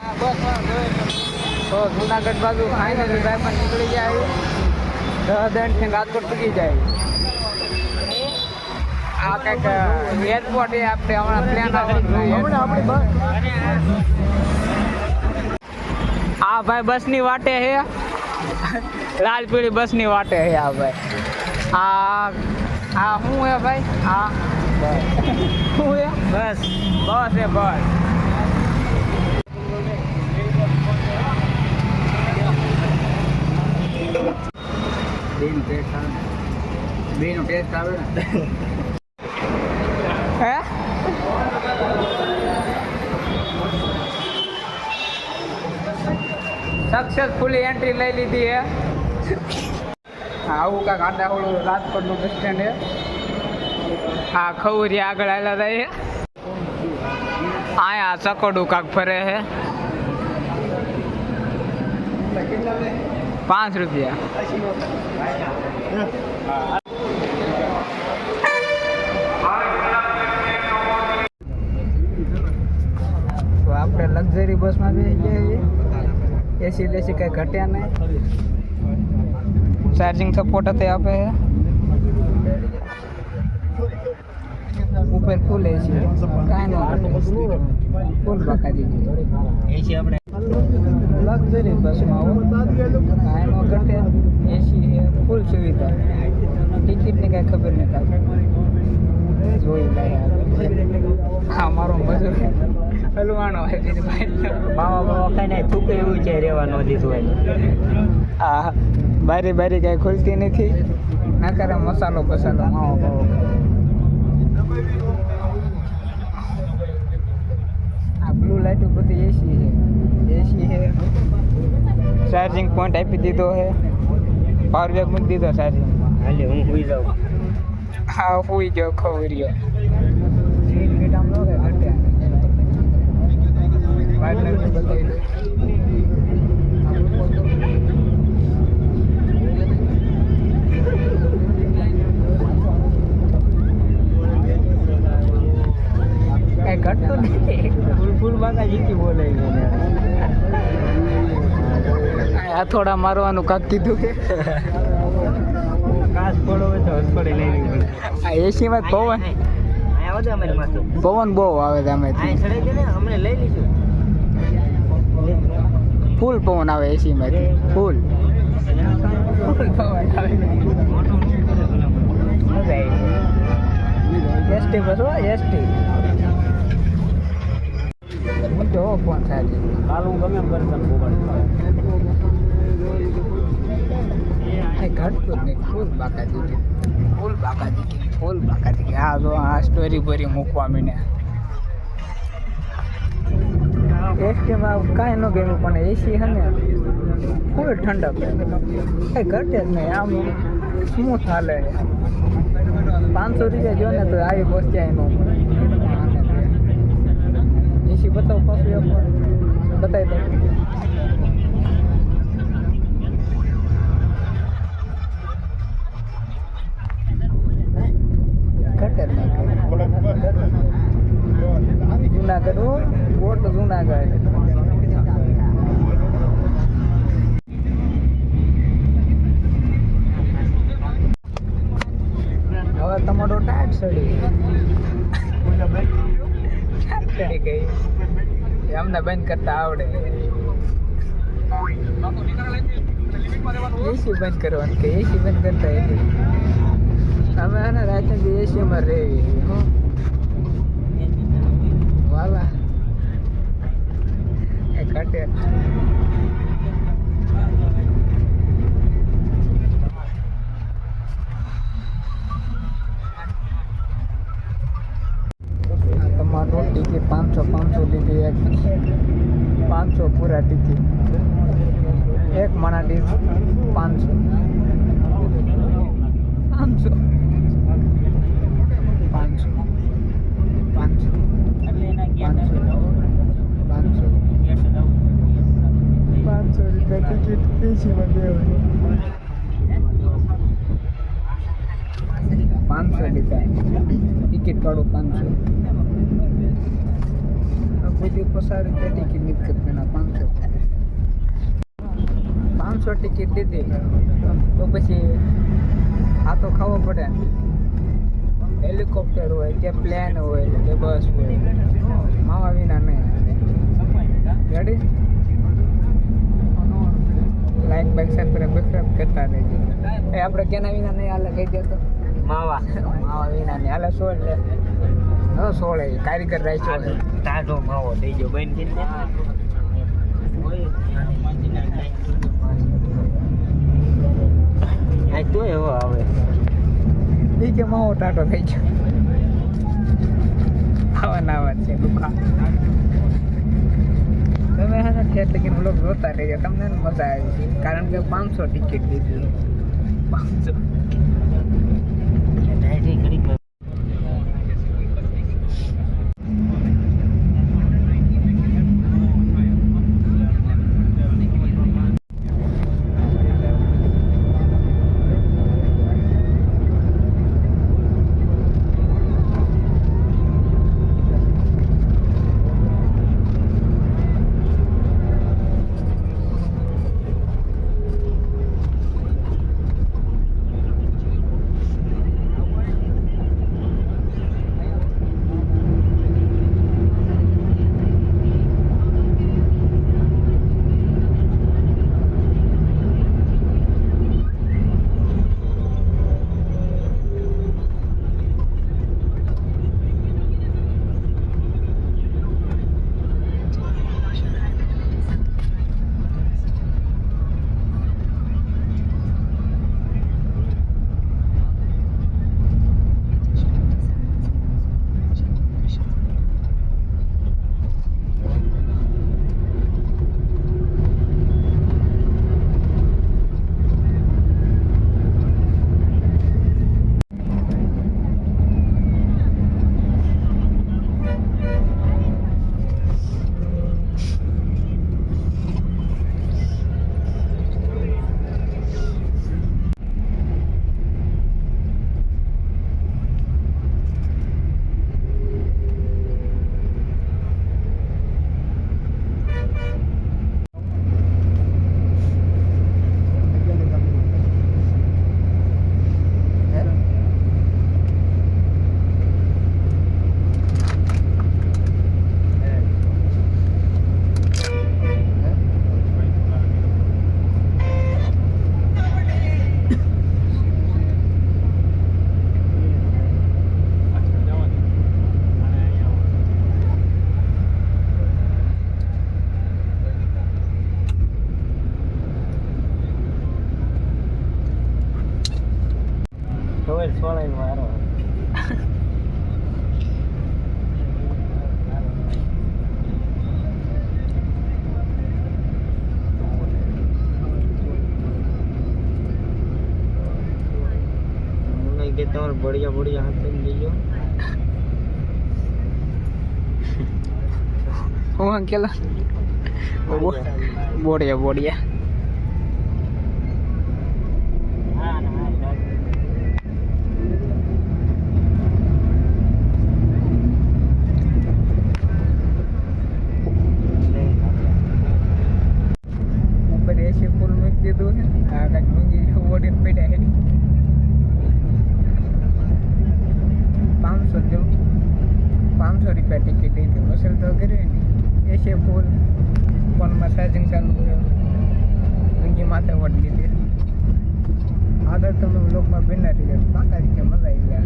તો જુનાગઢ બાજુ ફાઇનલી ભાઈ પણ નીકળી જાય. દહદંડથી રાજકોટ પૂગી જાય. આ કંઈક એરપોર્ટ એ આપણે હમણાં પ્લેન આ ભાઈ બસની વાટે હે. લાલપીળી બસની વાટે હે આ ભાઈ. આ આ શું હે ભાઈ? આ શું હે બસ. બસ હે બસ. બેનો ટેસ્ટ આવે બેનો ટેસ્ટ આવે ને. હે? સક્સેસફુલી એન્ટ્રી લઈ લીધી હે. હા, આવું કાંક આડા ઓલું રાજકોટનું બસ સ્ટેન્ડ હે. હા ખવરી આગળ આવેલા થાય હે. અહીંયા ચકોડું કાંક ફરે હે. પાંચ રૂપિયા. તો આપણે લક્ઝરી બસમાં બેસી ગયા છીએ. એસી બેસી કંઈ ઘટ્યા નહીં. ચાર્જિંગ સપોર્ટ તે આપે ઉપર ફૂલ એસી કાંઈ નહીં ફૂલ બાકાજી એસી આપણે લક્ઝરી બસમાં કાંઈ ન ઘટે એસી ફૂલ સુવિધા. ટિકિટની કાંઈ ખબર નહીં થાય જોઈ લાય હા મારો મજૂર હલવાનો મામા મામા કઈ નહીં થૂકે એવું છે રહેવા દીધું હોય. હા બારી બારી કાંઈ ખુલતી નથી. ના કરે મસાલો બસાલો માવો બાવો. આ બ્લુ લાઇટ બધી એસી છે. ચાર્જિંગ પોઈન્ટ આપી દીધો છે પાવર બેગ મૂકી દીધો ચાર્જિંગ હાલે હું સુઈ જાઉં. હા ફૂઈ ગયો ખવર્યો. ગયો બીટ આમ નો કે ઘટ્યા પાર્ટનર ને બતાવી દઉં કઈ ઘટતું નથી ફૂલ ફૂલ બાકા જીતી બોલાય આ થોડા મારવાનું કાક કીધું કે. એસી એસીમાં પવન. પવન બહુ આવે છે અમે ફૂલ પવન આવે એસી માંથી ફૂલ. એસટી બસ હો એસટી. હું ફોન થાય કાલ હું ગમે એમ કરતા ઘટતું જ નહીં, ફૂલ બાકા દીધી ફૂલ બાકા દીધી ફૂલ બાકા દીધી આ જો આ સ્ટોરી બોરી મૂકવા મીને. એસટીમાં કાંઈ ન ગમ્યું, પણ એસી છે ને, ફૂલ ઠંડક. કાંઈ ઘટે જ નહીં, આમ સ્મૂથ હાલે પાંચસો રૂપિયા જો ને તો આવી પહોંચ્યા એનો એસી બતાવો, પાછું. બતાવી દો બોટ જુનાગઢ હવે તમારો ટાઈટ સડી ગઈ. અમને બંધ કરતા આવડે. એસી બંધ કરવાનું કે એસી બંધ કરતા એસી અમે રાતે એસીમાં રહેવી હો. વાલા. આ તમારો ટિકિટ પાંચસો પાંચસો લીધી એક. પાંચસો પૂરા ટિકિટ એક માણા પાંચસો પાંચસો પાંચસો પાંચસો પાંચસો પાંચસો પાંચસો રૂપિયા ટિકિટ એસીમાં દેવાની પાંચસો લીધા. ટિકિટ વાળું પાંચસો. બધી પસાર રૂપિયા ટિકિટ નથી કરવાના પાંચસો. ટિકિટ લીધી. તો પછી આ તો ખાવો પડે. હેલિકોપ્ટર હોય કે પ્લેન હોય કે બસ હોય. માવા વિના નહીં રેડી લાઈક બાઈક સબસ્ક્રાઈબ બસ્ક્રાઈબ કરતા રહેજો. એ આપણે કેના વિના નહીં હાલે, કહી દે તો. માવા. માવા વિના ને હાલે સોળ લે. ન સોળે કારીગર રાખ્યો છે. તાજો માવો થઈ ગયો બેન કે આ તો એવો આવે. બીજો માવો ટાટો થઈ ગયો. આવા ના વાત છે દુખા. તમે હે ઠેઠ લગીને વ્લોગ જોતા રહેજો તમને મજા આવી કારણ કે પાંચસો ટિકિટ લીધી પાંચસો. ખબર સોળાઈ મારો નહીં કે તમારે બઢિયા બઢિયા હાથ લઈ ગયો હું અંકેલા બોડિયા બોડિયા ઉપર ત્રણસો રૂપિયા ટિકિટ હતી હોસ્ટેલ તો કરી એસી ફૂલ ફોનમાં ચાર્જિંગ ચાલુ કર્યું. ઊંઘી માથે વટ લીધી. આગળ તમે લોકમાં બિનારી ગયા બાકાજી કે મજા આવી ગયા.